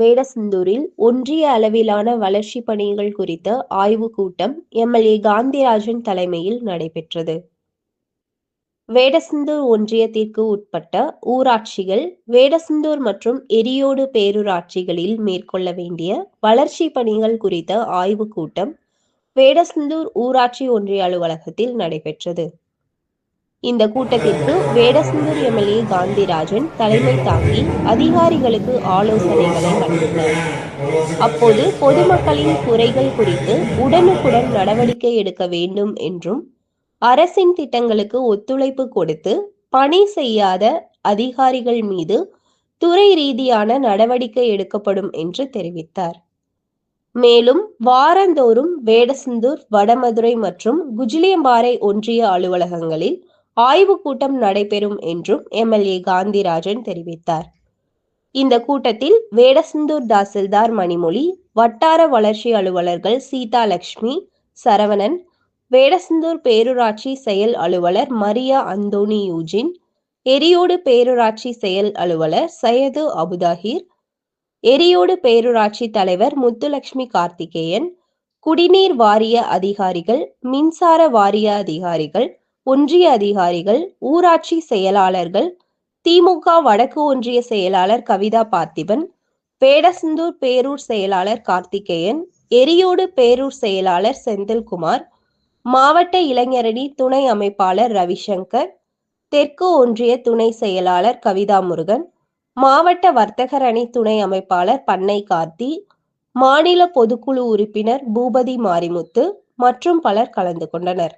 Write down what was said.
வேடசந்தூரில் ஒன்றிய அளவிலான வளர்ச்சிப் பணிகள் குறித்த ஆய்வுக் கூட்டம் எம்எல்ஏ காந்திராஜன் தலைமையில் நடைபெற்றது. வேடசந்தூர் ஒன்றியத்திற்கு உட்பட்ட ஊராட்சிகள், வேடசந்தூர் மற்றும் எரியோடு பேரூராட்சிகளில் மேற்கொள்ள வேண்டிய வளர்ச்சி பணிகள் குறித்த ஆய்வுக் கூட்டம் வேடசந்தூர் ஊராட்சி ஒன்றிய அலுவலகத்தில் நடைபெற்றது. இந்த கூட்டத்திற்கு வேடசந்தூர் எம்எல்ஏ காந்திராஜன் தலைமை தாங்கி அதிகாரிகளுக்கு ஆலோசனைகளை வழங்கினார். அப்போது பொதுமக்களின் குறைகள் குறித்து உடனுக்குடன் நடவடிக்கை எடுக்க வேண்டும் என்றும், அரசின் திட்டங்களுக்கு ஒத்துழைப்பு கொடுத்து பணி செய்யாத அதிகாரிகள் மீது துறை ரீதியான நடவடிக்கை எடுக்கப்படும் என்று தெரிவித்தார். மேலும் வாரந்தோறும் வேடசந்தூர், வடமதுரை மற்றும் குஜிலியம்பாறை ஒன்றிய அலுவலகங்களில் ஆய்வுக் கூட்டம் நடைபெறும் என்றும் எம்எல்ஏ காந்திராஜன் தெரிவித்தார். இந்த கூட்டத்தில் வேடசந்தூர் தாசில்தார் மணிமொழி, வட்டார வளர்ச்சி அலுவலர்கள் சீதாலட்சுமி, சரவணன், வேடசந்தூர் பேரூராட்சி செயல் அலுவலர் மரியா அந்தோனி யூஜின், எரியோடு பேரூராட்சி செயல் அலுவலர் சையது அபுதாகிர் எரியோடு பேரூராட்சி தலைவர் முத்துலட்சுமி கார்த்திகேயன், குடிநீர் வாரிய அதிகாரிகள், மின்சார வாரிய அதிகாரிகள், ஒன்றிய அதிகாரிகள், ஊராட்சி செயலாளர்கள், திமுக வடக்கு ஒன்றிய செயலாளர் கவிதா பார்த்திபன், பேடசந்தூர் பேரூர் செயலாளர் கார்த்திகேயன், எரியோடு பேரூர் செயலாளர் செந்தில்குமார், மாவட்ட இளைஞரணி துணை அமைப்பாளர் ரவிசங்கர், தெற்கு ஒன்றிய துணை செயலாளர் கவிதா முருகன் மாவட்ட வர்த்தகர் அணி துணை அமைப்பாளர் பண்ணை கார்த்தி, மாநில பொதுக்குழு உறுப்பினர் பூபதி மாரிமுத்து மற்றும் பலர் கலந்து கொண்டனர்.